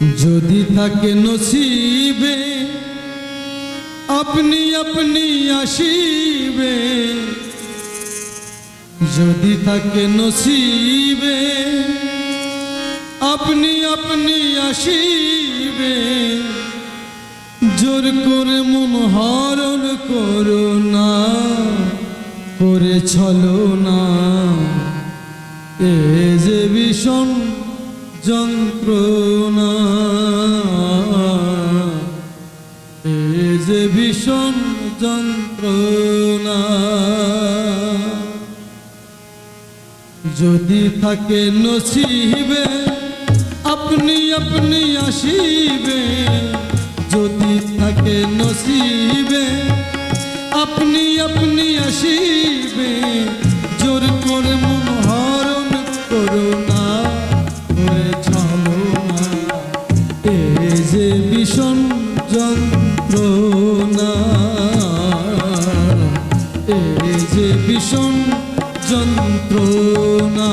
যদি থাকে নসিবে, আপনি আপনি আসিবে। যদি থাকে নসিবে, আপনি আপনি আসিবে। জোর করে মন হরণ করো না, করে ছলো না। এ যে ভীষণ যন্ত্রণা। যে ভীষণ যন্ত্রণা। যদি থাকে নসিবে, আপনি আপনি আসিবে। যদি থাকে নসিবে, আপনি আপনি আসিবে। জোর করে মন যন্ত্রণা।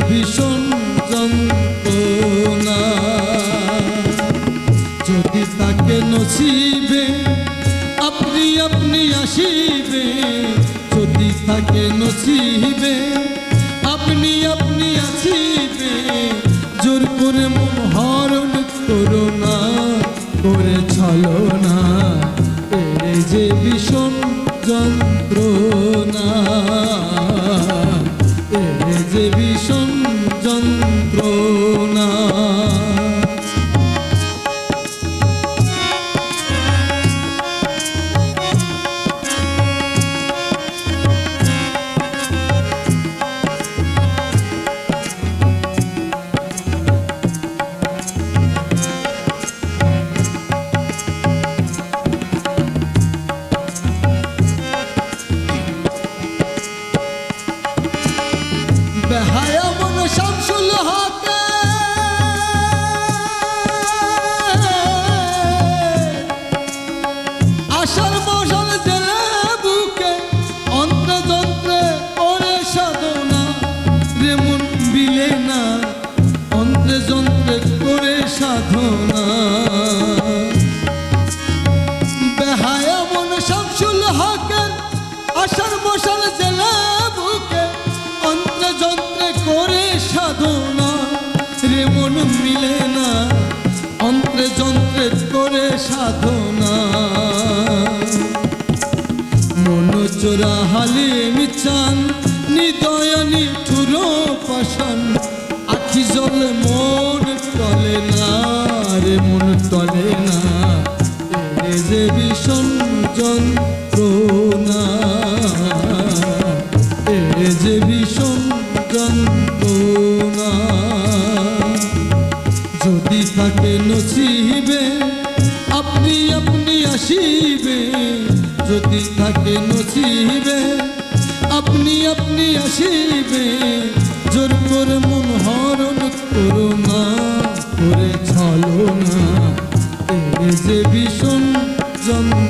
ভীষণ যন্ত্রণা। যদি তাকে নসিবে, আপনি আপনি আসিবে। যদি তাকে নসিবে, আপনি আপনি আসিবে। জোর করে মন হরণ করো। যে ভীষণ যন্ত্রণা। বেহায়া মন মিলে না অন্ত্রে যন্ত্রে করে সাধনা। মন চোরা হালে মিচান নিদয়নি ঠুরো পাশান আখি জলে মন টলে না রে, মন টলে না। যে ভীষণ যন্ত্রণা যদি থাকে নসিবে, আপনি আপনি আসিবে। যদি থাকে নসিবে, আপনি আপনি আসিবে। জোর করে মন হরণ করো না, করে ছলো না। যে ভীষণ জন্ম